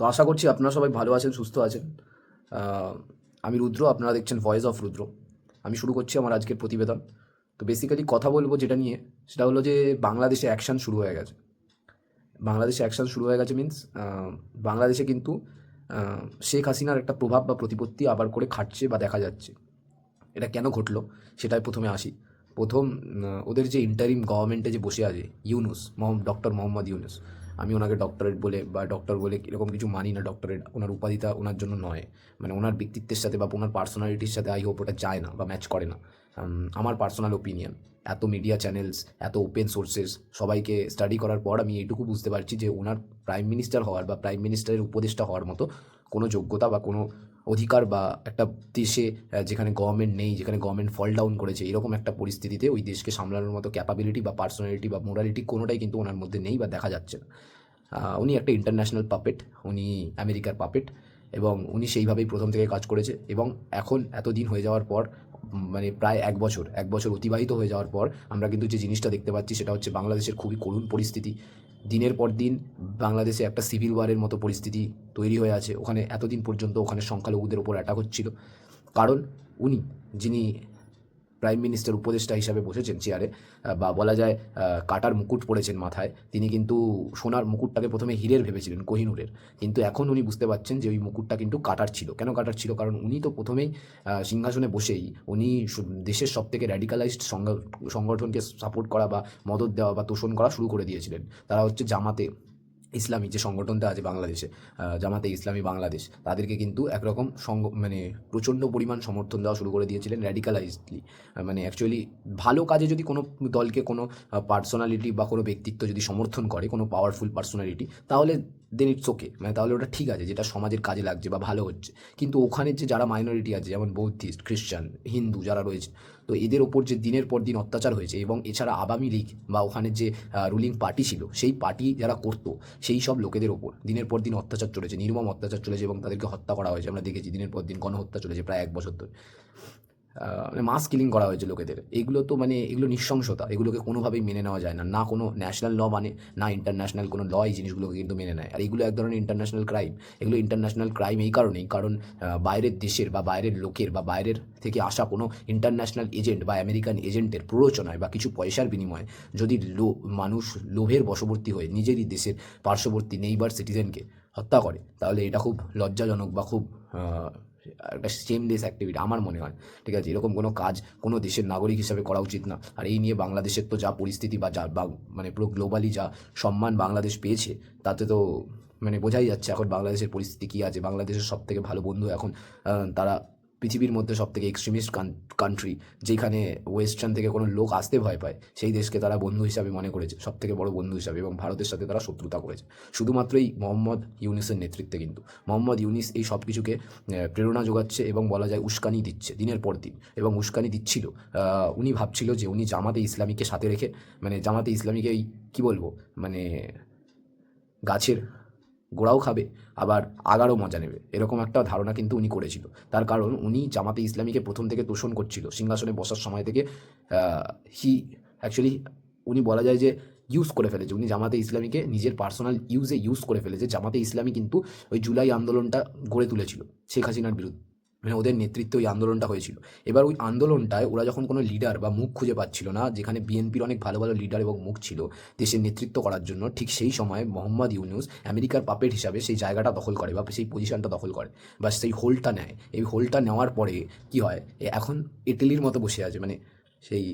তো আশা করছি আপনারা সবাই ভালো আছেন, সুস্থ আছেন। আমি রুদ্র, আপনারা দেখছেন ভয়েস অফ রুদ্র। আমি শুরু করছি আমার আজকের প্রতিবেদন। তো বেসিক্যালি কথা বলব যেটা নিয়ে, সেটা হলো যে বাংলাদেশে অ্যাকশন শুরু হয়ে গেছে। বাংলাদেশে অ্যাকশন শুরু হয়ে গেছে মিন্স বাংলাদেশে কিন্তু শেখ হাসিনার একটা প্রভাব বা প্রতিপত্তি আবার করে খাটছে বা দেখা যাচ্ছে। এটা কেন ঘটলো, সেটাই প্রথমে আসি। প্রথম ওদের যে ইন্টারিম গভর্নমেন্টে যে বসে আছে, ইউনুস মোহাম্মদ ডক্টর মোহাম্মদ ইউনুস আমি ওনাকে ডক্টরেট বলে বা ডক্টর বলে এরকম কিছু মানি না ডক্টরেট ওনার উপাধিটা ওনার জন্য নয়। মানে ওনার ব্যক্তিত্বের সাথে বা ওনার পার্সোনালিটির সাথে আই হোপ ওটা যায় না বা ম্যাচ করে না। আমার পার্সোনাল ওপিনিয়ন এত মিডিয়া চ্যানেলস এত ওপেন সোর্সেস সবাইকে স্টাডি করার পর আমি এইটুকু বুঝতে পারছি যে ওনার প্রাইম মিনিস্টার হওয়ার বা প্রাইম মিনিস্টারের উপদেষ্টা হওয়ার মতো কোনো যোগ্যতা বা কোনো অধিকার বা একটা দেশে যেখানে গভর্নমেন্ট নেই, যেখানে গভর্নমেন্ট ফল ডাউন করেছে, এরকম একটা পরিস্থিতিতে ওই দেশকে সামলানোর মতো ক্যাপাবিলিটি বা পার্সোনালিটি বা মোরালিটি কোনোটাই কিন্তু ওনার মধ্যে নেই বা দেখা যাচ্ছে না। উনি একটা ইন্টারন্যাশনাল পাপেট উনি আমেরিকার পাপেট এবং উনি সেইভাবেই প্রথম থেকে কাজ করেছে এবং এখন এতদিন হয়ে যাওয়ার পর মানে প্রায় এক বছর এক বছর অতিবাহিত হয়ে যাওয়ার পর আমরা কিন্তু যে জিনিসটা দেখতে পাচ্ছি সেটা হচ্ছে বাংলাদেশের খুবই করুণ পরিস্থিতি। দিনের পর দিন বাংলাদেশে একটা সিভিল ওয়ারের মতো পরিস্থিতি তৈরি হয়ে আছে। ওখানে এতদিন পর্যন্ত ওখানে সংখ্যালঘুদের ওপর অ্যাটাক হচ্ছিল। কারণ উনি, যিনি প্রাইম মিনিস্টার উপদেষ্টা হিসাবে বসেছেন চেয়ারে বা বলা যায় কাটার মুকুট পড়েছেন মাথায়। তিনি কিন্তু সোনার মুকুটটাকে প্রথমে হীরের ভেবেছিলেন, কোহিনুরের। কিন্তু এখন উনি বুঝতে পারছেন যে ওই মুকুটটা কিন্তু কাটার ছিল। কেন কাটার ছিল? কারণ উনি তো প্রথমেই সিংহাসনে বসেই উনি দেশের সব থেকে র্যাডিকালাইজড সংগঠনকে সাপোর্ট করা বা মদত দেওয়া বা তোষণ করা শুরু করে দিয়েছিলেন। তারা হচ্ছে জামাতে। ইসলামী যে সংগঠনটা আছে বাংলাদেশে জামাতে ইসলামী বাংলাদেশ, তাদেরকে কিন্তু একরকম সঙ্গ মানে প্রচণ্ড পরিমাণ সমর্থন দেওয়া শুরু করে দিয়েছিলেন র্যাডিকালাইজলি মানে অ্যাকচুয়ালি ভালো কাজে যদি কোনো দলকে কোনো পার্সোনালিটি বা কোনো ব্যক্তিত্ব যদি সমর্থন করে, কোনো পাওয়ারফুল পার্সোনালিটি তাহলে দেন ইটস ওকে মানে তাহলে ওটা ঠিক আছে, যেটা সমাজের কাজে লাগছে বা ভালো হচ্ছে। কিন্তু ওখানে যে যারা মাইনরিটি আছে, যেমন বৌদ্ধিস্ট খ্রিস্টান হিন্দু যারা রয়েছে, তো এদের ওপর যে দিনের পর দিন অত্যাচার হয়েছে এবং এছাড়া আওয়ামী লীগ বা ওখানে যে রুলিং পার্টি ছিল, সেই পার্টি যারা করতো, সেই সব লোকেদের ওপর দিনের পর দিন অত্যাচার চলেছে, নির্মম অত্যাচার চলেছে এবং তাদেরকে হত্যা করা হয়েছে। আমরা দেখেছি দিনের পর দিন গণহত্যা চলেছে প্রায় এক বছর ধরে। মাস কিলিং করা হয়েছে লোকেদের। এগুলো তো মানে এগুলো নৃশংসতা। এগুলোকে কোনোভাবেই মেনে নেওয়া যায় না। না কোনো ন্যাশনাল ল মানে না ইন্টারন্যাশনাল কোনো ল এই জিনিসগুলোকে কিন্তু মেনে নেয়। আর এগুলো এক ধরনের ইন্টারন্যাশনাল ক্রাইম এগুলো ইন্টারন্যাশনাল ক্রাইম এই কারণেই। কারণ বাইরের দেশের বা বাইরের লোকের বা বাইরের থেকে আসা কোনো ইন্টারন্যাশনাল এজেন্ট বা আমেরিকান এজেন্টের প্ররোচনায় বা কিছু পয়সার বিনিময়ে যদি লো, মানুষ লোভের বশবর্তী হয়ে নিজেরই দেশের পার্শ্ববর্তী নেইবার সিটিজেনকে হত্যা করে, তাহলে এটা খুব লজ্জাজনক বা খুব একটা সেমলেস অ্যাক্টিভিটি আমার মনে হয়। ঠিক আছে, এরকম কোনো কাজ কোনো দেশের নাগরিক হিসাবে করা উচিত না। আর এই নিয়ে বাংলাদেশের তো যা পরিস্থিতি বা যা মানে পুরো গ্লোবালি যা সম্মান বাংলাদেশ পেয়েছে, তাতে তো মানে বোঝাই যাচ্ছে এখন বাংলাদেশের পরিস্থিতি কী আছে। বাংলাদেশের সব থেকে ভালো বন্ধু এখন তারা পৃথিবীর মধ্যে সব থেকে এক্সট্রিমিস্ট কান্ট্রি যেখানে ওয়েস্টার্ন থেকে কোনো লোক আসতে ভয় পায়, সেই দেশকে তারা বন্ধু হিসাবে মনে করেছে সব থেকে বড় বন্ধু হিসাবে এবং ভারতের সাথে তারা শত্রুতা করেছে। শুধুমাত্র এই মোহাম্মদ ইউনিসের নেতৃত্বে কিন্তু। মোহাম্মদ ইউনিস এই সব কিছুকে প্রেরণা যোগাচ্ছে এবং বলা যায় উস্কানি দিচ্ছে, দিনের পর দিন। এবং উস্কানি দিচ্ছিল উনি ভাবছিল যে উনি জামাতে ইসলামীকে সাথে রেখে মানে জামাতে ইসলামীকে এই, কী বলব মানে গাছের গোড়াও খাবে, আবার আগারও মজা নেবে। এরকম একটা ধারণা কিন্তু উনি করেছিল। তার কারণ উনি জামাতে ইসলামীকে প্রথম থেকে তোষণ করছিল। সিংহাসনে বসার সময় থেকে হি অ্যাকচুয়ালি উনি বলা যায় যে ইউজ করে ফেলেছে। উনি জামাতে ইসলামীকে নিজের পার্সোনাল ইউজে ইউজ করে ফেলেছে। জামাতে ইসলামী কিন্তু ওই জুলাই আন্দোলনটা গড়ে তুলেছিল শেখ হাসিনার বিরুদ্ধে। মানে ওদের নেতৃত্বে ওই আন্দোলনটা হয়েছিল। এবার ওই আন্দোলনটায় ওরা যখন কোনো লিডার বা মুখ খুঁজে পাচ্ছিল না, যেখানে বিএনপির অনেক ভালো ভালো লিডার এবং মুখ ছিল, দেশের নেতৃত্ব করার জন্য, ঠিক সেই সময় মোহাম্মদ ইউনুস আমেরিকার পাপেট হিসাবে সেই জায়গাটা দখল করে বা সেই পজিশনটা দখল করে, বা সেই হোলটা নেয়। এই হোলটা নেওয়ার পরে কি হয়? এখন ইটালির মতো বসে আছে মানে সেই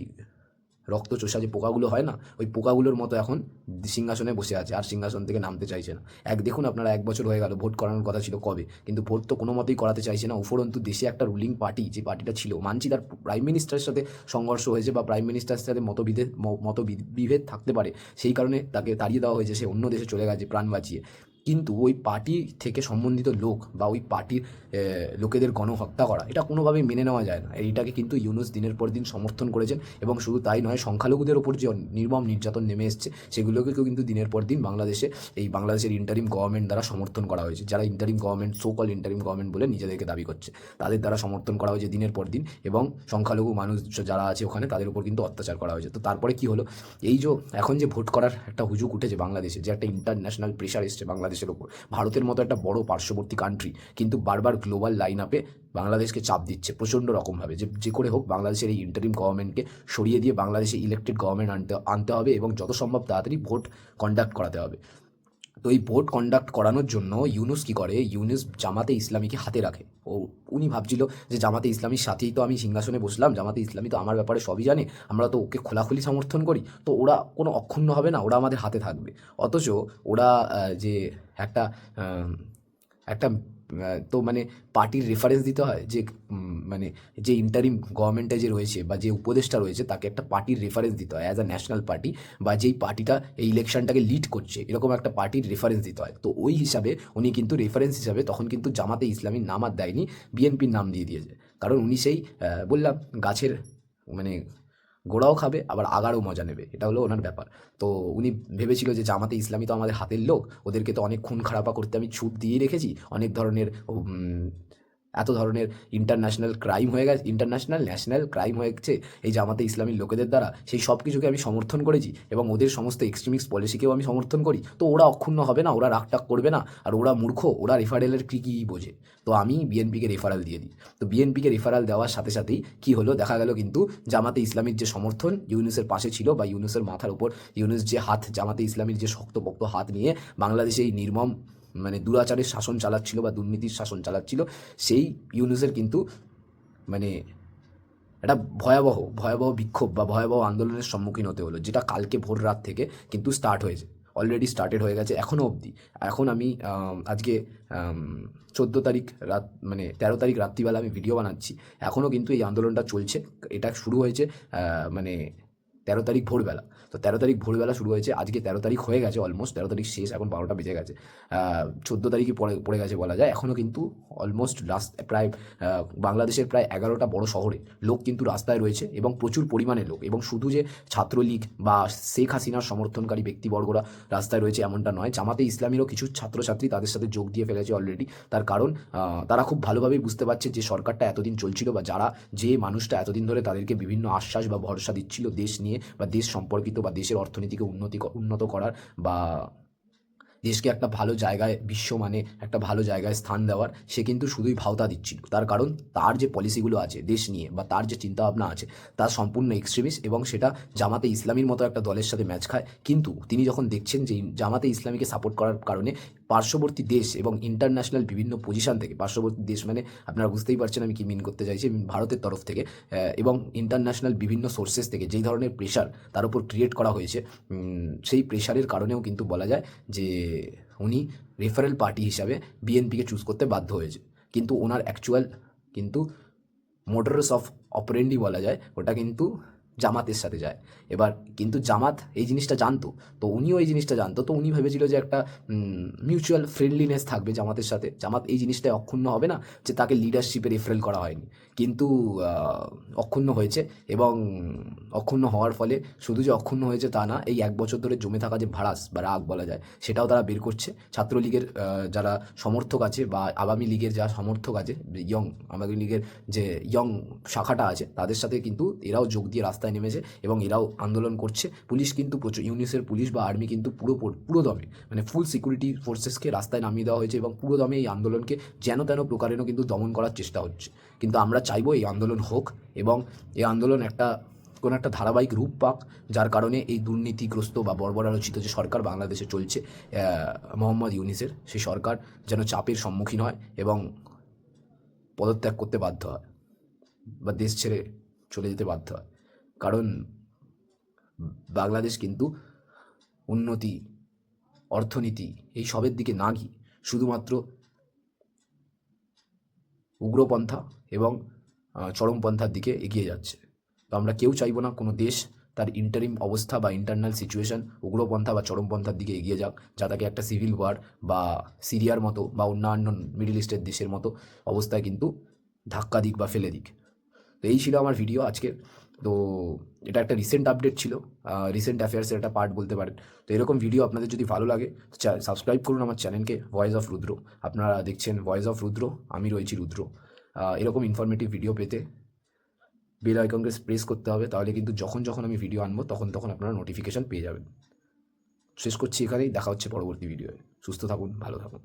রক্ত চোষা যে পোকাগুলো হয় না, ওই পোকাগুলোর মতো এখন সিংহাসনে বসে আছে আর সিংহাসন থেকে নামতে চাইছে না। এক দেখুন আপনারা, এক বছর হয়ে গেল ভোট করানোর কথা ছিল কবে, কিন্তু ভোট তো কোনো মতেই করাতে চাইছে না। উপরন্তু দেশে একটা রুলিং পার্টি যে পার্টিটা ছিল, মানছি তার প্রাইম মিনিস্টারের সাথে সংঘর্ষ হয়েছে বা প্রাইম মিনিস্টারের সাথে মতবিভেদ ম- মতবিদ- বিভেদ থাকতে পারে, সেই কারণে তাকে তাড়িয়ে দেওয়া হয়েছে, সে অন্য দেশে চলে গেছে, প্রাণ বাঁচিয়ে। কিন্তু ওই পার্টি থেকে সম্বন্ধিত লোক বা ওই পার্টির লোকেদের গণহত্যা করা, এটা কোনোভাবেই মেনে নেওয়া যায় না। এইটাকে কিন্তু ইউনুস দিনের পর দিন সমর্থন করেছেন এবং শুধু তাই নয়, সংখ্যালঘুদের ওপর যে নির্মম নির্যাতন নেমে এসছে, সেগুলোকেও কিন্তু দিনের পর দিন বাংলাদেশে, এই বাংলাদেশের ইন্টারিম গভর্নমেন্ট দ্বারা সমর্থন করা হয়েছে। যারা interim government so called interim government বলে নিজেদেরকে দাবি করছে, তাদের দ্বারা সমর্থন করা হয়েছে দিনের পর দিন এবং সংখ্যালঘু মানুষ যারা আছে ওখানে, তাদের উপর কিন্তু অত্যাচার করা হয়েছে। তো তারপরে কি হলো? এই যে এখন যে ভোট করার একটা হুজুক উঠেছে বাংলাদেশে, যে একটা ইন্টারন্যাশনাল প্রেশার এসছে বাংলাদেশের বাংলাদেশের ওপর। ভারতের মতো একটা বড় পার্শ্ববর্তী কান্ট্রি কিন্তু বারবার গ্লোবাল লাইন আপে বাংলাদেশকে চাপ দিচ্ছে প্রচণ্ড রকমভাবে। যে যে করে হোক, বাংলাদেশের এই ইন্টারিম গভর্নমেন্টকে সরিয়ে দিয়ে বাংলাদেশে ইলেকটেড গভর্নমেন্ট আনতে আনতে হবে এবং যত সম্ভব তাড়াতাড়ি ভোট কন্ডাক্ট করাতে হবে। তো এই ভোট কন্ডাক্ট করানোর জন্য ইউনুস কি করে? ইউনুস জামাতে ইসলামীকে হাতে রাখে। ও, উনি ভাবছিল যে জামাতে ইসলামীর সাথেই তো আমি সিংহাসনে বসলাম, জামাতে ইসলামী তো আমার ব্যাপারে সবই জানে, আমরা তো ওকে খোলাখুলি সমর্থন করি। তো ওরা কোনো অক্ষুণ্ণ হবে না, ওরা আমাদের হাতে থাকবে। অথচ ওরা যে একটা একটা তো মানে পার্টির রেফারেন্স দিতে হয় যে মানে যে ইন্টারিম গভর্নমেন্টে যে রয়েছে বা যে উপদেষ্টা রয়েছে, তাকে একটা পার্টির রেফারেন্স দিতে হয় অ্যাজ আ ন্যাশনাল পার্টি বা যেই পার্টিটা এই ইলেকশনটাকে লিড করছে, এরকম একটা পার্টির রেফারেন্স দিতে হয়। তো ওই হিসাবে উনি কিন্তু রেফারেন্স হিসাবে তখন কিন্তু জামাতে ইসলামীর নাম আর দেয়নি বিএনপির নাম দিয়ে দিয়েছে। কারণ উনি সেই বললাম, গাছের মানে গোড়াও খাবে, আবার আগারও মজা নেবে। এটা হলো ওনার ব্যাপার। তো উনি ভেবেছিল যে জামাতে ইসলামী তো আমাদের হাতের লোক, ওদেরকে তো অনেক খুন খারাপা করতে আমি ছুট দিয়ে রেখেছি। অনেক ধরনের এত ধরনের ইন্টারন্যাশনাল ক্রাইম হয়ে গেছে ইন্টারন্যাশনাল ন্যাশনাল ক্রাইম হয়েছে এই জামাতে ইসলামীর লোকেদের দ্বারা সেই সব কিছুকে আমি সমর্থন করেছি এবং ওদের সমস্ত এক্সট্রিমিক্স পলিসিকেও আমি সমর্থন করি। তো ওরা অক্ষুণ্ণ হবে না, ওরা রাগটাক করবে না, আর ওরা মূর্খ, ওরা রেফারেলের কী কী বোঝে? তো আমি বিএনপিকে রেফারেল দিয়ে দিই। তো বিএনপিকে রেফারেল দেওয়ার সাথে সাথেই কী হলো? দেখা গেল কিন্তু জামাতে ইসলামীর যে সমর্থন ইউনুসের পাশে ছিল বা ইউনুসের মাথার উপর, ইউনুস যে হাত, জামাতে ইসলামীর যে শক্তপোক্ত হাত নিয়ে বাংলাদেশে এই নির্মম মানে দুরাচারের শাসন চালাচ্ছিল বা দুর্নীতির শাসন চালাচ্ছিল, সেই ইউনুসের কিন্তু মানে একটা ভয়াবহ ভয়াবহ বিক্ষোভ বা ভয়াবহ আন্দোলনের সম্মুখীন হতে হলো, যেটা কালকে ভোর রাত থেকে কিন্তু স্টার্ট হয়েছে অলরেডি স্টার্টেড হয়ে গেছে এখনও অবধি। এখন আমি আজকে চোদ্দ তারিখ রাত মানে তেরো তারিখ রাত্রিবেলা আমি ভিডিও বানাচ্ছি এখনও কিন্তু এই আন্দোলনটা চলছে, এটা শুরু হয়েছে মানে তেরো তারিখ ভোরবেলা। তো তেরো তারিখ ভোরবেলা শুরু হয়েছে, আজকে তেরো তারিখ হয়ে গেছে অলমোস্ট তেরো তারিখ শেষ, এখন বারোটা বেজে গেছে। চোদ্দ তারিখই পড়ে পড়ে গেছে বলা যায়। এখনও কিন্তু অলমোস্ট রাস্ত প্রায় বাংলাদেশের প্রায় এগারোটা বড় শহরে লোক কিন্তু রাস্তায় রয়েছে এবং প্রচুর পরিমাণে লোক। এবং শুধু যে ছাত্রলীগ বা শেখ হাসিনার সমর্থনকারী ব্যক্তিবর্গরা রাস্তায় রয়েছে এমনটা নয়, জামাতে ইসলামীরও কিছু ছাত্রছাত্রী তাদের সাথে যোগ দিয়ে ফেলেছে অলরেডি তার কারণ তারা খুব ভালোভাবেই বুঝতে পারছে যে সরকারটা এতদিন চলছিল বা যারা যে মানুষটা এতদিন ধরে তাদেরকে বিভিন্ন আশ্বাস বা ভরসা দিচ্ছিল দেশ নিয়ে বা দেশ সম্পর্কিত বা দেশের অর্থনীতিকে উন্নতি উন্নত করার বা দেশকে একটা ভালো জায়গায়, বিশ্ব মানে একটা ভালো জায়গায় স্থান দেওয়ার, সে কিন্তু শুধুই ভাওতা দিচ্ছিল। তার কারণ তার যে পলিসিগুলো আছে দেশ নিয়ে বা তার যে চিন্তাভাবনা আছে, তা সম্পূর্ণ এক্সট্রিমিস্ট এবং সেটা জামাতে ইসলামীর মতো একটা দলের সাথে ম্যাচ খায়। কিন্তু তিনি যখন দেখছেন যে জামাতে ইসলামীকে সাপোর্ট করার কারণে পার্শ্ববর্তী দেশ এবং ইন্টারন্যাশনাল বিভিন্ন পজিশন থেকে, পার্শ্ববর্তী দেশ মানে আপনারা বুঝতেই পারছেন আমি কি মিন করতে চাইছি ভারতের তরফ থেকে এবং ইন্টারন্যাশনাল বিভিন্ন সোর্সেস থেকে যেই ধরনের প্রেশার তার উপর ক্রিয়েট করা হয়েছে সেই প্রেশারের কারণেও কিন্তু বলা যায় যে উনি রেফারেল পার্টি হিসাবে বিএনপিকে চুজ করতে বাধ্য হয়েছে। কিন্তু ওনার অ্যাকচুয়াল কিন্তু মোটরস অফ অপারেন্ডি বলা যায়, ওটা কিন্তু জামাতের সাথে যায়। এবার কিন্তু জামাত এই জিনিসটা জানতো, তো উনিও এই জিনিসটা জানতো। তো উনি ভেবেছিল যে একটা মিউচুয়াল ফ্রেন্ডলিনেস থাকবে জামাতের সাথে। জামাত এই জিনিসটায় অক্ষুণ্ণ হবে না যে তাকে লিডারশিপে রেফারেল করা হয়নি। কিন্তু অক্ষুণ্ণ হয়েছে এবং অক্ষুণ্ণ হওয়ার ফলে শুধু যে অক্ষুণ্ণ হয়েছে তা না, এই এক বছর ধরে জমে থাকা যে ভাড়াস বা রাগ বলা যায়, সেটাও তারা বের করছে। ছাত্রলীগের যারা সমর্থক আছে বা আওয়ামী লীগের যারা সমর্থক আছে ইয়ং আওয়ামী লীগের যে ইয়ং শাখাটা আছে, তাদের সাথে কিন্তু এরাও যোগ দিয়ে রাস্তায় নেমেছে এবং এরাও আন্দোলন করছে। পুলিশ কিন্তু প্রচুর ইউনিসের পুলিশ বা আর্মি কিন্তু পুরো পুরো দমে মানে ফুল সিকিউরিটি ফোর্সেসকে রাস্তায় নামিয়ে দেওয়া হয়েছে এবং পুরো দমে এই আন্দোলনকে যেন তেন প্রকারেণও কিন্তু দমন করার চেষ্টা হচ্ছে। কিন্তু আমরা চাইব এই আন্দোলন হোক এবং এই আন্দোলন একটা, কোনো একটা ধারাবাহিক রূপ পাক, যার কারণে এই দুর্নীতিগ্রস্ত বা বর্বরালোচিত যে সরকার বাংলাদেশে চলছে মোহাম্মদ ইউনিসের সেই সরকার যেন চাপের সম্মুখীন হয় এবং পদত্যাগ করতে বাধ্য হয় বা দেশ ছেড়ে চলে যেতে বাধ্য হয়। কারণ বাংলাদেশ কিন্তু উন্নতি, অর্থনীতি এই সবের দিকে না গিয়ে শুধুমাত্র উগ্রপন্থা এবং চরমপন্থার দিকে এগিয়ে যাচ্ছে। তো আমরা কেউ চাইব না কোনো দেশ তার ইন্টারিম অবস্থা বা ইন্টারনাল সিচুয়েশন উগ্রপন্থা বা চরমপন্থার দিকে এগিয়ে যাক যা তাকে একটা সিভিল ওয়ার বা সিরিয়ার মতো বা অন্যান্য মিডল ইস্টের দেশের মতো অবস্থায় কিন্তু ধাক্কা দিক বা ফেলে দিক। তো এই ছিল আমার ভিডিও আজকের। তো এটা একটা রিসেন্ট আপডেট ছিল। রিসেন্ট অ্যাফেয়ার্সের একটা পার্ট বলতে পারেন। তো এরকম ভিডিও আপনাদের যদি ভালো লাগে সাবস্ক্রাইব করুন আমার চ্যানেলকে ভয়েস অফ রুদ্র আপনারা দেখছেন ভয়েস অফ রুদ্র আমি রয়েছি রুদ্র। এরকম ইনফরমেটিভ ভিডিও পেতে বেল আইকনকে প্রেস করতে হবে, তাহলে কিন্তু যখন যখন আমি ভিডিও আনব, তখন তখন আপনারা নোটিফিকেশান পেয়ে যাবেন। শেষ করছি এখানেই, দেখা হচ্ছে পরবর্তী ভিডিওয়ে সুস্থ থাকুন, ভালো থাকুন।